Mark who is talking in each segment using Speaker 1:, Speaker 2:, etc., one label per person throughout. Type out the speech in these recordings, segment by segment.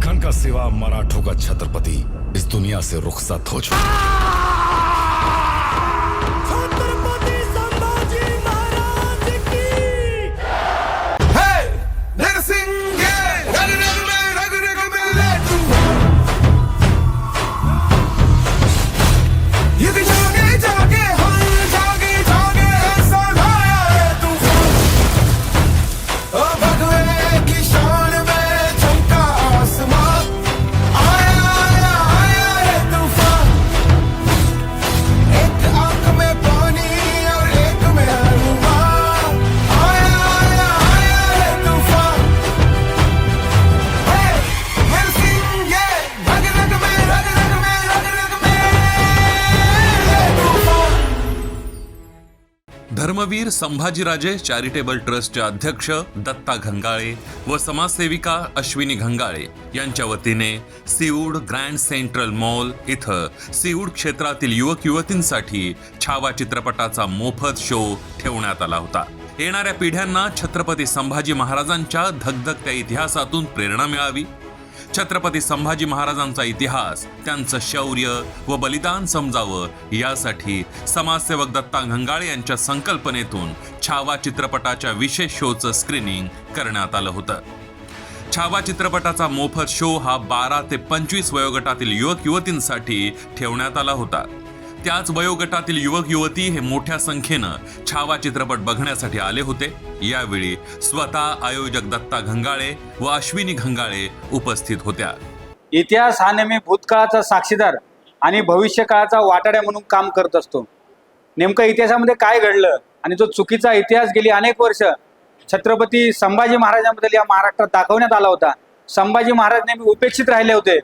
Speaker 1: लखन का सिवा मराठों का छत्रपति इस दुनिया से रुखसत हो चुका
Speaker 2: धर्मवीर संभाजीराजे चॅरिटेबल ट्रस्टचे अध्यक्ष दत्ता घंगाळे व समाजसेविका अश्विनी घंगाळे यांच्या वतीने सिऊड ग्रँड सेंट्रल मॉल इथं सिऊड क्षेत्रातील युवक युवतींसाठी छावा चित्रपटाचा मोफत शो ठेवण्यात आला होता. येणाऱ्या पिढ्यांना छत्रपती संभाजी महाराजांच्या धगधगत्या इतिहासातून प्रेरणा मिळावी छत्रपती संभाजी महाराजांचा इतिहास त्यांचं शौर्य व बलिदान समजावं यासाठी समाजसेवक दत्ता घंगाळे यांच्या संकल्पनेतून छावा चित्रपटाच्या विशेष शोचं स्क्रीनिंग करण्यात आलं होतं. छावा चित्रपटाचा मोफत शो हा बारा ते पंचवीस वयोगटातील युवक युवतींसाठी ठेवण्यात आला होता. त्याच वयोगटातील युवक युवती हे मोठ्या संख्येनं छावा चित्रपट बघण्यासाठी आले होते. यावेळी स्वतः आयोजक दत्ता घंगाळे व अश्विनी घंगाळे उपस्थित होत्या.
Speaker 3: इतिहास हा नेहमी भूतकाळाचा साक्षीदार आणि भविष्य काळाचा वाटाड्या म्हणून काम करत असतो. नेमकं इतिहासामध्ये काय घडलं आणि जो चुकीचा इतिहास गेली अनेक वर्ष छत्रपती संभाजी महाराजांबद्दल या महाराष्ट्रात दाखवण्यात आला होता. संभाजी महाराज नेहमी उपेक्षित राहिले होते.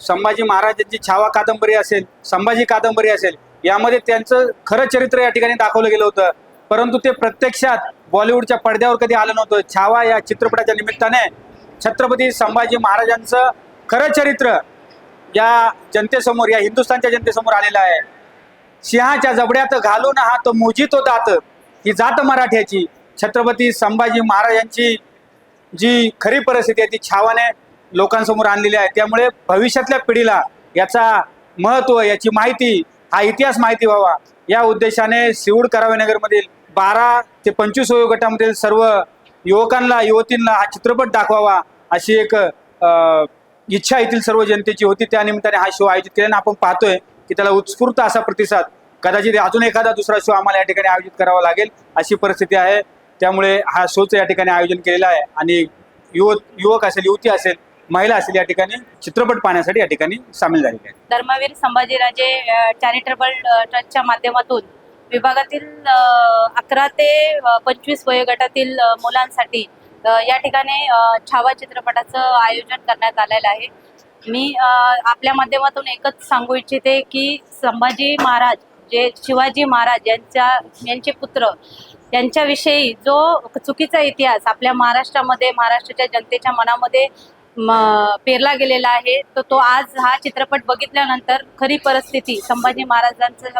Speaker 3: संभाजी महाराजांची छावा कादंबरी असेल संभाजी कादंबरी असेल यामध्ये त्यांचं खरं चरित्र या ठिकाणी दाखवलं गेलं होतं. परंतु ते प्रत्यक्षात बॉलिवूडच्या पडद्यावर कधी आलं नव्हतं. छावा या चित्रपटाच्या निमित्ताने छत्रपती संभाजी महाराजांचं खरं चरित्र या जनतेसमोर या हिंदुस्थानच्या जनतेसमोर आलेलं आहे. सिंहाच्या जबड्यात घालून हात मोजितो दात ही जात मराठ्याची. छत्रपती संभाजी महाराजांची जी खरी परिस्थिती आहे ती छावाने लोकांसमोर आणलेली आहे. त्यामुळे भविष्यातल्या पिढीला याचा महत्त्व याची माहिती हा इतिहास माहिती व्हावा. या उद्देशाने शिवूड करावेनगरमधील बारा ते पंचवीस वयोगटामधील सर्व युवकांना युवतींना हा चित्रपट दाखवावा अशी एक इच्छा येथील सर्व जनतेची होती. त्या निमित्ताने हा शो आयोजित केल्याने आपण पाहतोय की त्याला उत्स्फूर्त असा प्रतिसाद कदाचित अजून एखादा दुसरा शो आम्हाला या ठिकाणी आयोजित करावा लागेल अशी परिस्थिती आहे. त्यामुळे हा शोचं या ठिकाणी आयोजन केलेलं आहे आणि युवक युवक असेल युवती असेल महिला असेल या ठिकाणी चित्रपट पाहण्यासाठी या ठिकाणी सामील झालेले आहेत
Speaker 4: धर्मवीर संभाजीराजे चॅरिटेबल ट्रस्टच्या माध्यमातून विभागातील अकरा ते पंचवीस वयोगटातील मुलांसाठी या ठिकाणी छावा चित्रपटाचं आयोजन करण्यात आलेलं आहे. मी आपल्या माध्यमातून एकच सांगू इच्छिते की संभाजी महाराज जे शिवाजी महाराज यांच्या यांचे पुत्र यांच्याविषयी जो चुकीचा इतिहास आपल्या महाराष्ट्रामध्ये महाराष्ट्राच्या जनतेच्या मनामध्ये पेरला गेलेला आहे. तर तो आज हा चित्रपट बघितल्यानंतर खरी परिस्थिती संभाजी महाराजांचं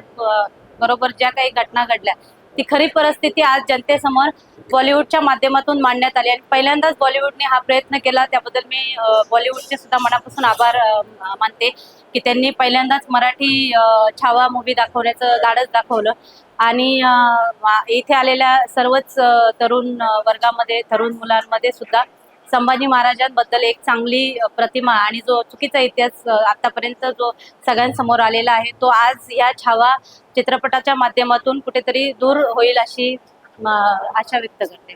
Speaker 4: बरोबर ज्या काही घटना घडल्या ती खरी परिस्थिती आज जनतेसमोर बॉलिवूडच्या माध्यमातून मांडण्यात आली. आणि पहिल्यांदाच बॉलिवूडने हा प्रयत्न केला. त्याबद्दल मी बॉलिवूडचे सुद्धा मनापासून आभार मानते की त्यांनी पहिल्यांदाच मराठी छावा मूवी दाखवण्याचं धाडस दाखवलं. आणि इथे आलेल्या सर्वच तरुण वर्गामध्ये तरुण मुलांमध्ये सुद्धा संभाजी महाराजांबद्दल एक चांगली प्रतिमा आणि जो चुकीचा इतिहास आतापर्यंत जो सगळ्यांसमोर आलेला आहे तो आज या छावा चित्रपटाच्या माध्यमातून कुठेतरी दूर होईल अशी आशा व्यक्त करते.